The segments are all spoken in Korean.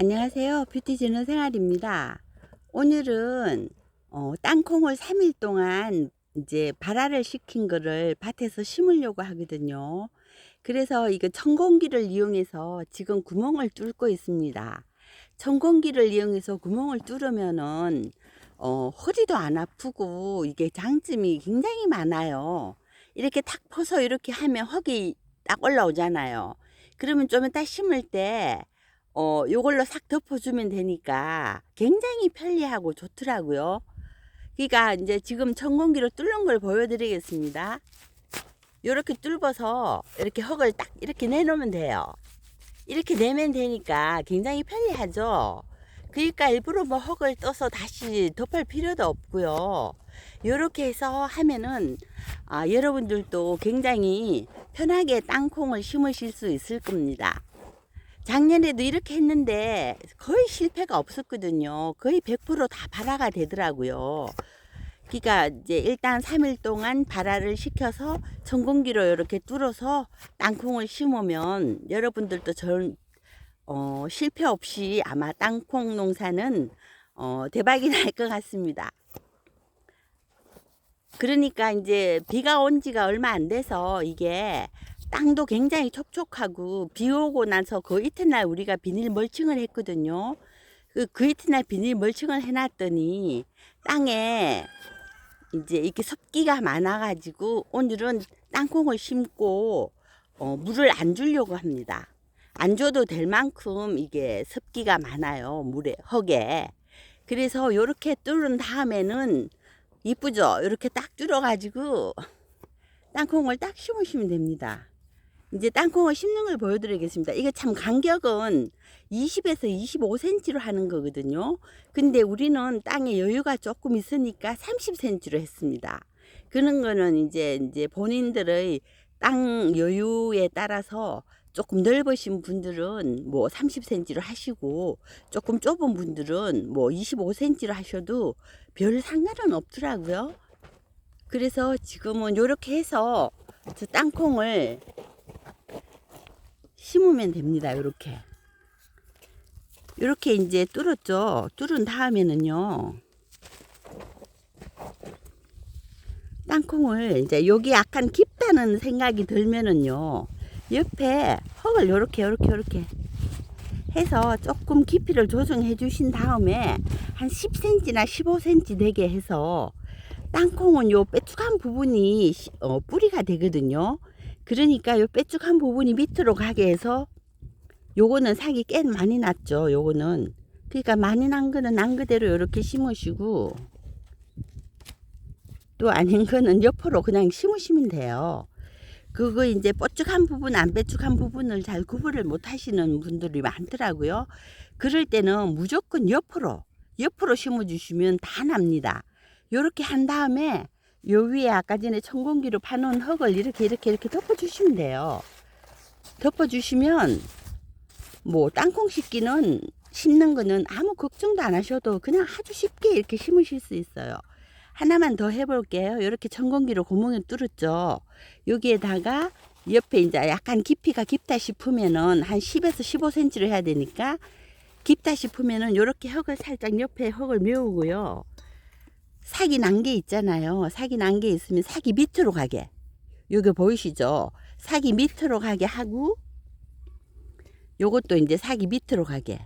안녕하세요. 뷰티지는 생활입니다. 오늘은 어, 땅콩을 3일 동안 이제 발화를 시킨 거를 밭에서 심으려고 하거든요. 그래서 이거 천공기를 이용해서 지금 구멍을 뚫고 있습니다. 천공기를 이용해서 구멍을 뚫으면은 어, 허리도 안 아프고 이게 장점이 굉장히 많아요. 이렇게 탁 퍼서 이렇게 하면 흙이 딱 올라오잖아요. 그러면 좀 이따 심을 때 어, 요걸로 싹 덮어주면 되니까 굉장히 편리하고 좋더라고요. 그러니까 이제 지금 천공기로 뚫는 걸 보여드리겠습니다. 요렇게 뚫어서 이렇게 흙을 딱 이렇게 내놓으면 돼요. 이렇게 내면 되니까 굉장히 편리하죠. 그러니까 일부러 뭐 흙을 떠서 다시 덮을 필요도 없고요. 요렇게 해서 하면은 아, 여러분들도 굉장히 편하게 땅콩을 심으실 수 있을 겁니다. 작년에도 이렇게 했는데 거의 실패가 없었거든요. 거의 100%다 발화가 되더라고요. 그러니까 이제 일단 3일 동안 발화를 시켜서 전공기로 이렇게 뚫어서 땅콩을 심으면 여러분들도 전 어, 실패 없이 아마 땅콩 농사는 어, 대박이 날 것 같습니다. 그러니까 이제 비가 온 지가 얼마 안 돼서 이게 땅도 굉장히 촉촉하고 비 오고 나서 그 이튿날 우리가 비닐 멀칭을 했거든요. 그, 그 이튿날 비닐 멀칭을 해놨더니 땅에 이제 이렇게 습기가 많아가지고 오늘은 땅콩을 심고 어, 물을 안 주려고 합니다. 안 줘도 될 만큼 이게 습기가 많아요. 물에, 흙에. 그래서 요렇게 뚫은 다음에는 이쁘죠? 이렇게 딱 뚫어가지고 땅콩을 딱 심으시면 됩니다. 이제 땅콩을 심는 걸 보여드리겠습니다. 이게 참 간격은 20에서 25cm로 하는 거거든요. 근데 우리는 땅에 여유가 조금 있으니까 30cm로 했습니다. 그런 거는 이제 이제 본인들의 땅 여유에 따라서 조금 넓으신 분들은 뭐 30cm로 하시고 조금 좁은 분들은 뭐 25cm로 하셔도 별 상관은 없더라고요. 그래서 지금은 이렇게 해서 저 땅콩을 심으면 됩니다. 이렇게. 이렇게 이제 뚫었죠. 뚫은 다음에는요. 땅콩을 이제 여기 약간 깊다는 생각이 들면은요. 옆에 흙을 이렇게 이렇게 이렇게 해서 조금 깊이를 조정해 주신 다음에 한 10cm나 15cm 되게 해서 땅콩은 요 빼쭉한 부분이 시- 어, 뿌리가 되거든요. 그러니까 요 빼쭉한 부분이 밑으로 가게 해서 요거는 sak이 꽤 많이 났죠. 요거는 그러니까 많이 난 거는 난 그대로 이렇게 심으시고 또 아닌 거는 옆으로 그냥 심으시면 돼요. 그거 이제 뽀쭉한 부분 안 빼쭉한 부분을 잘 구분을 못 하시는 분들이 많더라고요. 그럴 때는 무조건 옆으로 옆으로 심어 주시면 다 납니다. 요렇게 한 다음에 요 위에 아까 전에 천공기로 파놓은 흙을 이렇게 이렇게 이렇게 덮어 주시면 돼요. 덮어 주시면 뭐 땅콩 심기는 심는 거는 아무 걱정도 안 하셔도 그냥 아주 쉽게 이렇게 심으실 수 있어요. 하나만 더 해볼게요. 이렇게 천공기로 구멍을 뚫었죠. 여기에다가 옆에 이제 약간 깊이가 깊다 싶으면은 한 10에서 15cm로 해야 되니까 깊다 싶으면은 이렇게 흙을 살짝 옆에 흙을 메우고요. 삭이 난게 있잖아요. 삭이 난게 있으면 삭이 밑으로 가게. 여기 보이시죠? 삭이 밑으로 가게 하고 요것도 이제 삭이 밑으로 가게.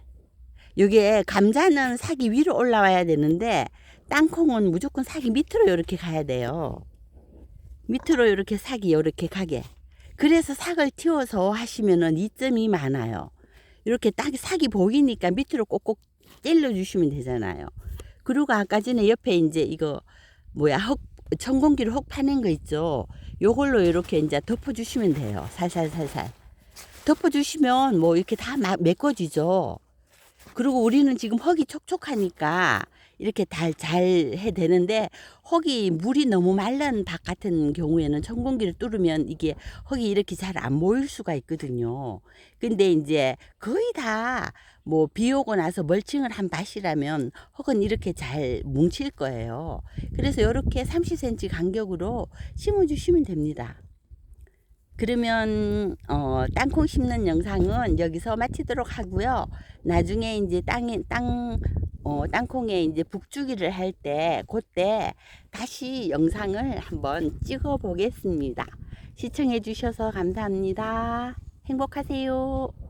요게 감자는 삭이 위로 올라와야 되는데 땅콩은 무조건 삭이 밑으로 이렇게 가야 돼요. 밑으로 이렇게 삭이 이렇게 가게. 그래서 삭을 틔워서 하시면은 이점이 많아요. 이렇게 딱 삭이 보이니까 밑으로 꼭꼭 찔러 주시면 되잖아요. 그리고 아까 전에 옆에 이제 이거 뭐야 흙 천공기로 흙 파낸 거 있죠. 요걸로 이렇게 이제 덮어 주시면 돼요. 살살살살. 덮어 주시면 뭐 이렇게 다 마- 메꿔지죠. 그리고 우리는 지금 흙이 촉촉하니까 이렇게 잘, 잘 해 되는데 흙이 물이 너무 마른 밭 같은 경우에는 천공기를 뚫으면 이게 흙이 이렇게 잘 안 모일 수가 있거든요. 근데 이제 거의 다 뭐 비 오고 나서 멀칭을 한 밭이라면 흙은 이렇게 잘 뭉칠 거예요. 그래서 이렇게 30cm 간격으로 심어 주시면 됩니다. 그러면 어, 땅콩 심는 영상은 여기서 마치도록 하고요. 나중에 이제 땅에 땅 어, 땅콩에 이제 북주기를 할 때 그때 다시 영상을 한번 찍어 보겠습니다. 시청해 주셔서 감사합니다. 행복하세요.